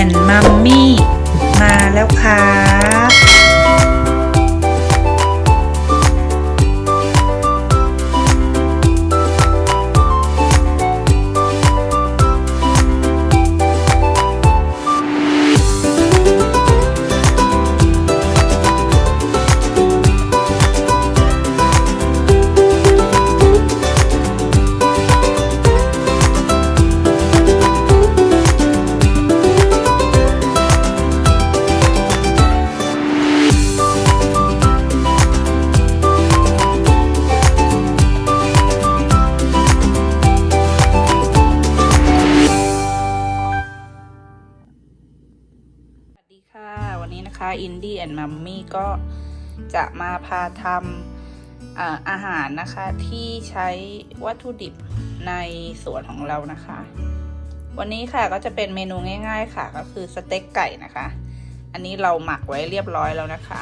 and Mummy มาแล้วครั อินดี้แอนด์มัมมี่ก็จะมาพาทำอาอาหารนะคะที่ใช้วัตถุดิบในสวนของเรานะคะ วันนี้ค่ะก็จะเป็นเมนูง่าย ๆ ค่ะ ก็คือสเต็กไก่นะคะ อันนี้เราหมักไว้เรียบร้อยแล้วนะคะ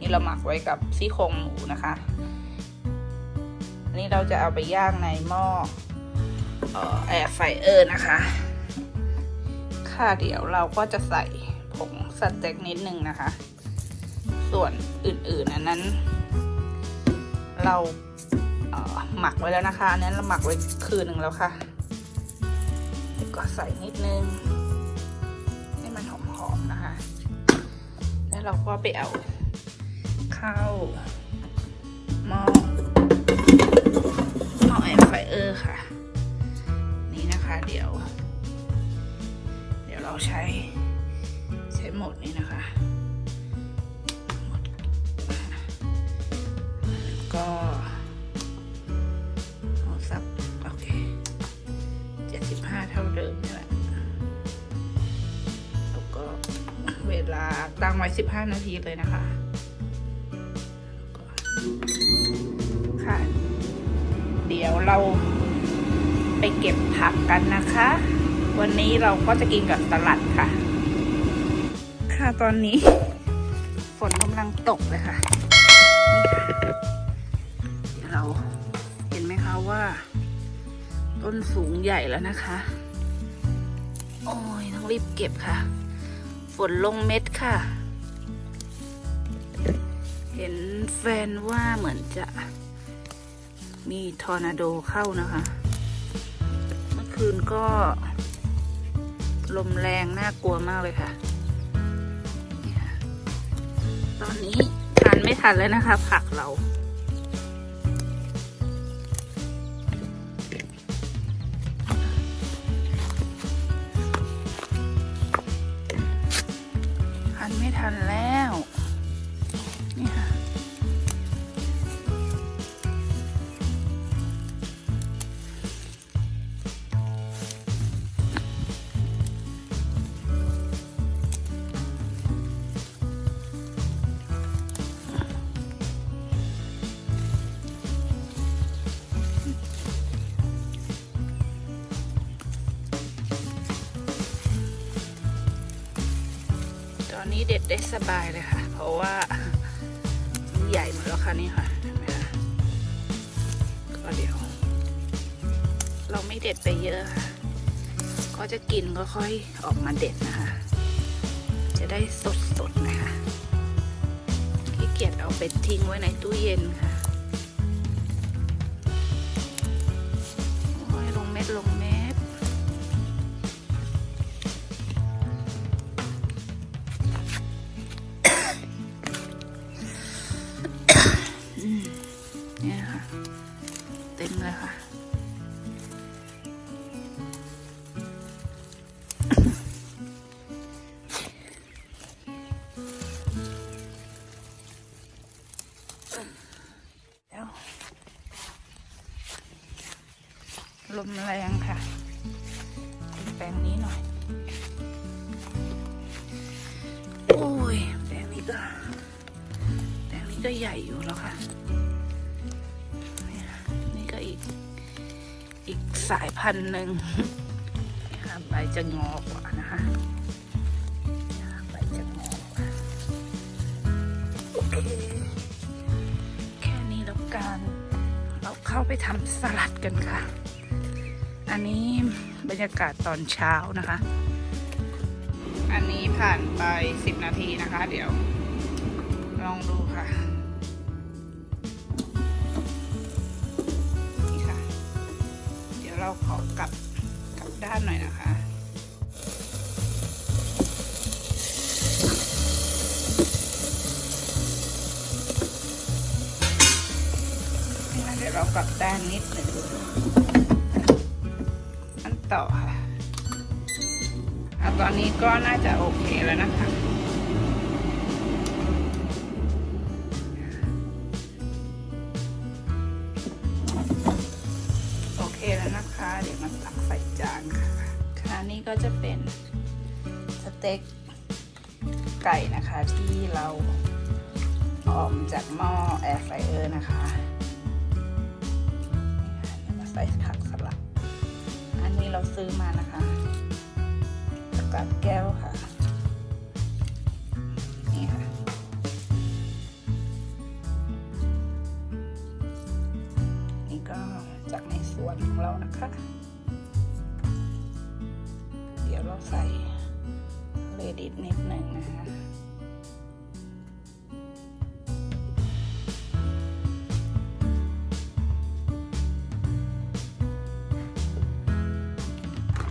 นี่เราหมักไว้กับซี่โครงหมูนะคะอันนี้เราจะเอาไปย่างในหม้อแอร์ไฟเออร์นะคะ ค่ะเดี๋ยวเราก็จะใส่ ผงสเต็กนิดนึงนะคะ ส่วนอื่นๆอันนั้น เราเหมักไว้แล้วนะคะอันนั้นเราหมักไว้คืนหนึ่งแล้วค่ะก็ใส่นิดนึงให้มันหอมๆนะคะ แล้วเราก็ไปเอาเข้าหม้อหม้อแอร์ไฟเออร์ค่ะ นี่นะคะเดี๋ยว เดี๋ยวเราใช้ ก็เอาสักโอเคเจ็ดสิบห้าเท่าเดิมนี่แหละแล้วก็เวลาตั้งไว้สิบห้านาทีเลยนะคะค่ะ เดี๋ยวเราไปเก็บผักกันนะคะ วันนี้เราก็จะกินกับสลัดค่ะ ค่ะตอนนี้ฝนกำลังตกเลยค่ะ เรา เห็นไหมคะว่า ต้นสูงใหญ่แล้วนะคะ โอ้ยต้องรีบเก็บค่ะ ฝนลงเม็ดค่ะ เห็นแฟนว่าเหมือนจะมีทอร์นาโดเข้านะคะ เมื่อคืนก็ ลมแรง น่ากลัวมากเลยค่ะนี่ค่ะตอนนี้ทานไม่ทันแล้วนะคะ ผักเรา นี้เด็ดได้สบายเลยค่ะ เพราะว่ามันใหญ่หมดแล้วค่ะนี่ค่ะก็เดี๋ยว เราไม่เด็ดไปเยอะค่ะ ก็จะกินก็ค่อยออกมาเด็ดนะคะ จะได้สดๆนะคะขี้เกียจเอาไปทิ้งไว้ในตู้เย็นค่ะโอ้ยลงเม็ดลงเม็ด เลยค่ะ ลมแรงค่ะแปลงนี้หน่อย โอ้ย แปลงนี้ก็ แปลงนี้ก็ใหญ่อยู่แล้วค่ะ สายพันธุ์หนึ่งใบจะงอกว่านะคะใบจะงอกว่าโอเค แค่นี้แล้วกันเราเข้าไปทำสลัดกันค่ะ อันนี้บรรยากาศตอนเช้านะคะ อันนี้ผ่านไป 10 นาทีนะคะ เดี๋ยวลองดูค่ะ เราขอกลับกลับด้านหน่อยนะคะเดี๋ยวเรากลับด้านนิดหนึ่งอันต่อค่ะตอนนี้ก็น่าจะโอเคแล้วนะคะ นี่ก็จะเป็นสเต็กไก่นะคะที่เราออกจากหม้อแอร์ไฟเออร์นะคะมาใส่ผักสลัด อันนี้เราซื้อมานะคะ กับแก้วค่ะ นิดหนึ่งนะคะ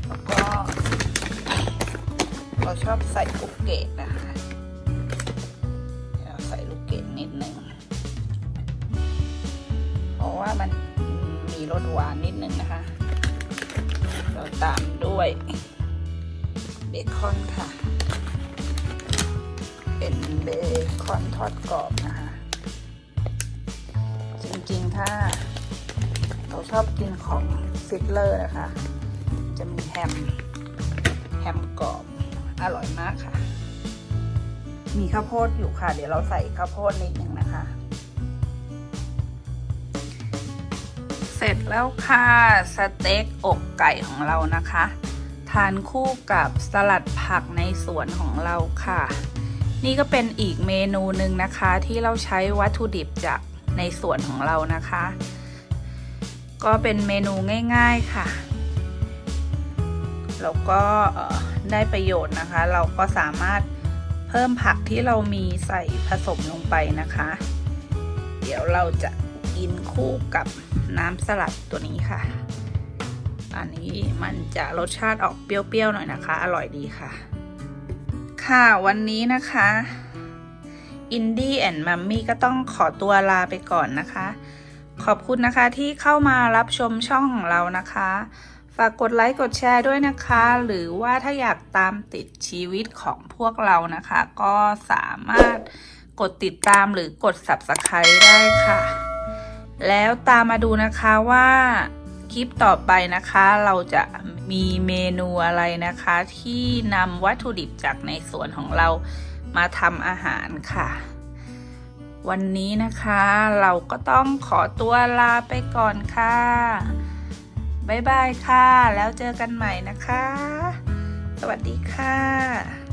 แล้วก็เราชอบใส่ลูกเกดนะคะเดี๋ยวใส่ลูกเกดนิดหนึ่งเพราะว่ามันมีรสหวานนิดหนึ่งนะคะ เราตามด้วยเบคอนค่ะ เป็นเบคอนทอดกรอบนะคะ จริงๆ ถ้า เราชอบกินของฟิตเลอร์นะคะ จะมีแฮม แฮมกรอบ อร่อยมากค่ะ มีข้าวโพดอยู่ค่ะ เดี๋ยวเราใส่ข้าวโพดนิดนึงนะคะ เสร็จแล้วค่ะ สเต็กอกไก่ของเรานะคะทานคู่กับสลัดผักในสวนของเราค่ะ นี่ก็เป็นอีกเมนูหนึ่งนะคะ ที่เราใช้วัตถุดิบจากในสวนของเรานะคะ ก็เป็นเมนูง่ายๆค่ะ แล้วก็ได้ประโยชน์นะคะ เราก็สามารถเพิ่มผักที่เรามีใส่ผสมลงไปนะคะ เดี๋ยวเราจะกินคู่กับน้ำสลัดตัวนี้ค่ะ อันนี้มันจะรสชาติออกเปรี้ยวๆหน่อยนะคะ อร่อยดีค่ะ ค่ะวันนี้นะคะอินดี้แอนด์มัมมี่ก็ต้องขอตัวลาไปก่อนนะคะ ขอบคุณนะคะที่เข้ามารับชมช่องของเรานะคะ ฝากกดไลค์กดแชร์ด้วยนะคะ หรือว่าถ้าอยากตามติดชีวิตของพวกเรานะคะ ก็สามารถกดติดตามหรือกด Subscribe ได้ค่ะ แล้วตามมาดูนะคะว่า ลิปต่อไปนะคะเราจะมีเมนูอะไรนะคะ ที่นำวัตถุดิบจากในสวนของเรามาทำอาหารค่ะ วันนี้นะคะเราก็ต้องขอตัวลาไปก่อนค่ะบ๊ายบายค่ะ แล้วเจอกันใหม่นะคะ สวัสดีค่ะ